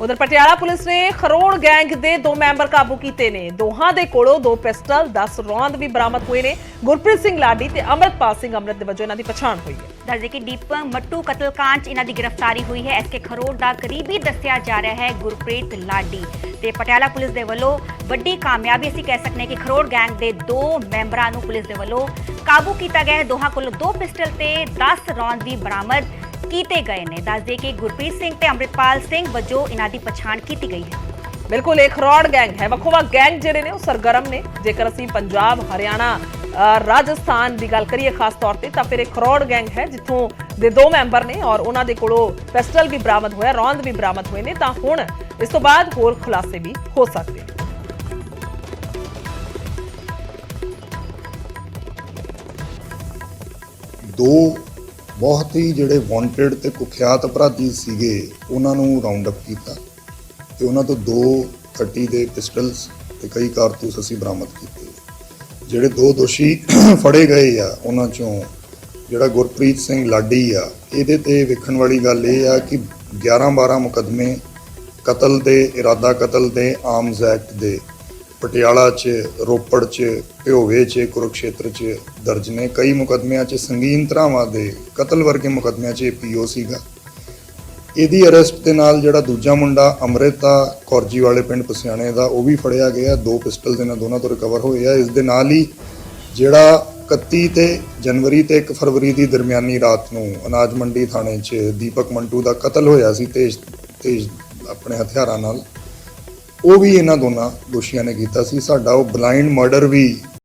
ਉਧਰ ਪਟਿਆਲਾ ਪੁਲਿਸ ਨੇ ਖਰੋੜ ਗੈਂਗ ਦੇ ਦੋ ਮੈਂਬਰ ਕਾਬੂ ਕੀਤੇ ਨੇ। ਦੋਹਾਂ ਦੇ ਕੋਲੋਂ ਦੋ ਪਿਸਟਲ 10 ਰੌਂਦ ਵੀ ਬਰਾਮਦ ਹੋਏ ਨੇ। ਗੁਰਪ੍ਰੀਤ ਸਿੰਘ ਲਾਡੀ ਤੇ ਅਮਰਤਪਾਲ ਸਿੰਘ ਅਮਰਤ ਦੇ ਵਜੋਂ ਇਹਨਾਂ ਦੀ ਪਛਾਣ ਹੋਈ ਹੈ। ਦੱਸਦੇ ਕਿ ਦੀਪਕ ਮੱਟੂ ਕਤਲकांड 'ਚ ਇਹਨਾਂ ਦੀ ਗ੍ਰਿਫਤਾਰੀ ਹੋਈ ਹੈ। ਐਸਕੇ ਖਰੋੜ ਦਾ ਕਰੀਬੀ ਦੱਸਿਆ ਜਾ ਰਿਹਾ ਹੈ ਗੁਰਪ੍ਰੀਤ ਲਾਡੀ। ਤੇ ਪਟਿਆਲਾ ਪੁਲਿਸ ਦੇ ਵੱਲੋਂ ਵੱਡੀ ਕਾਮਯਾਬੀ, ਅਸੀਂ ਕਹਿ ਸਕਦੇ ਹਾਂ ਕਿ ਖਰੋੜ ਗੈਂਗ ਦੇ ਦੋ ਮੈਂਬਰਾਂ ਨੂੰ ਪੁਲਿਸ ਦੇ ਵੱਲੋਂ ਕਾਬੂ ਕੀਤਾ ਗਿਆ ਹੈ। ਦੋਹਾਂ ਕੋਲੋਂ ਦੋ ਪਿਸਟਲ ਤੇ 10 ਰੌਂਦ ਵੀ ਬਰਾਮਦ ਕੀਤੇ ਗਏ ਨੇ। ਦੱਸਦੇ ਕਿ ਗੁਰਪ੍ਰੀਤ ਸਿੰਘ ਤੇ ਅੰਮ੍ਰਿਤਪਾਲ ਸਿੰਘ ਵਜੋਂ ਇਹਨਾਂ ਦੀ ਪਛਾਣ ਕੀਤੀ ਗਈ ਹੈ। ਬਿਲਕੁਲ ਇਹ ਖਰੋੜ ਗੈਂਗ ਹੈ। ਵੱਖੋ-ਵੱਖ ਗੈਂਗ ਜਿਹੜੇ ਨੇ ਉਹ ਸਰਗਰਮ ਨੇ। ਜੇਕਰ ਅਸੀਂ ਪੰਜਾਬ ਹਰਿਆਣਾ ਰਾਜਸਥਾਨ ਦੀ ਗੱਲ ਕਰੀਏ ਖਾਸ ਤੌਰ ਤੇ ਤਾਂ ਫਿਰ ਇਹ ਖਰੋੜ ਗੈਂਗ ਹੈ ਜਿੱਥੋਂ ਦੇ ਦੋ ਮੈਂਬਰ ਨੇ ਔਰ ਉਹਨਾਂ ਦੇ ਕੋਲੋਂ ਪਿਸਟਲ ਵੀ ਬਰਾਮਦ ਹੋਇਆ ਰੌਂਦ ਵੀ ਬਰਾਮਦ ਹੋਏ ਨੇ। ਤਾਂ ਹੁਣ ਇਸ ਤੋਂ ਬਾਅਦ ਹੋਰ ਖੁਲਾਸੇ ਵੀ ਹੋ ਸਕਦੇ ਨੇ। ਦੋ ਬਹੁਤ ਹੀ ਜਿਹੜੇ ਵਾਂਟਡ ਤੇ ਕੁਖਿਆਤ ਅਪਰਾਧੀ ਸੀਗੇ, ਉਹਨਾਂ ਨੂੰ ਰਾਉਂਡ ਅਪ ਕੀਤਾ ਤੇ ਉਹਨਾਂ ਤੋਂ ਦੋ 30 ਦੇ ਪਿਸਟਲਸ ਤੇ ਕਈ ਕਾਰਤੂਸ ਅਸੀਂ ਬਰਾਮਦ ਕੀਤੇ। ਜਿਹੜੇ ਦੋ ਦੋਸ਼ੀ ਫੜੇ ਗਏ ਆ, ਉਹਨਾਂ ਚੋਂ ਜਿਹੜਾ ਗੁਰਪ੍ਰੀਤ ਸਿੰਘ ਲਾਡੀ ਆ, ਇਹਦੇ ਤੇ ਵੇਖਣ ਵਾਲੀ ਗੱਲ ਇਹ ਆ ਕਿ 11 12 ਮੁਕਦਮੇ ਕਤਲ ਦੇ, ਇਰਾਦਾ ਕਤਲ ਦੇ, ਆਰਮਜ਼ ਐਕਟ ਦੇ ਪਟਿਆਲਾ 'ਚ, ਰੋਪੜ 'ਚ, ਭਿਓਵੇ 'ਚ, ਕੁਰਕਸ਼ੇਤਰ 'ਚ ਦਰਜ ਨੇ। ਕਈ ਮੁਕਦਮਿਆਂ 'ਚ ਸੰਗੀਨ ਧਰਾਵਾਂ ਦੇ ਕਤਲ ਵਰਗੇ ਮੁਕਦਮਿਆਂ 'ਚ ਪੀਓ ਸੀਗਾ। ਇਹਦੀ ਅਰੈਸਟ ਦੇ ਨਾਲ ਜਿਹੜਾ ਦੂਜਾ ਮੁੰਡਾ ਅੰਮ੍ਰਿਤਾ ਕੌਰਜੀ ਵਾਲੇ ਪਿੰਡ ਪਸਿਆਣੇ ਦਾ, ਉਹ ਵੀ ਫੜਿਆ ਗਿਆ। ਦੋ ਪਿਸਟਲ ਦੇ ਨਾਲ ਦੋਨਾਂ ਤੋਂ ਰਿਕਵਰ ਹੋਏ ਆ ਇਸ ਦੇ ਨਾਲ ਹੀ ਜਿਹੜਾ 31 ਤੇ ਜਨਵਰੀ ਤੇ 1 ਫਰਵਰੀ ਦੀ ਦਰਮਿਆਨੀ ਰਾਤ ਨੂੰ ਅਨਾਜ ਮੰਡੀ ਥਾਣੇ 'ਚ ਦੀਪਕ ਮੰਟੂ ਦਾ ਕਤਲ ਹੋਇਆ ਸੀ, ਤੇਜ਼ ਤੇਜ਼ ਆਪਣੇ ਹਥਿਆਰਾਂ ਨਾਲ। ਉਹ ਵੀ ਇਹਨਾਂ ਦੋਨਾਂ ਦੋਸ਼ੀਆਂ ਨੇ ਕੀਤਾ ਸੀ। ਸਾਡਾ ਉਹ ਬਲਾਈਂਡ ਮਰਡਰ ਵੀ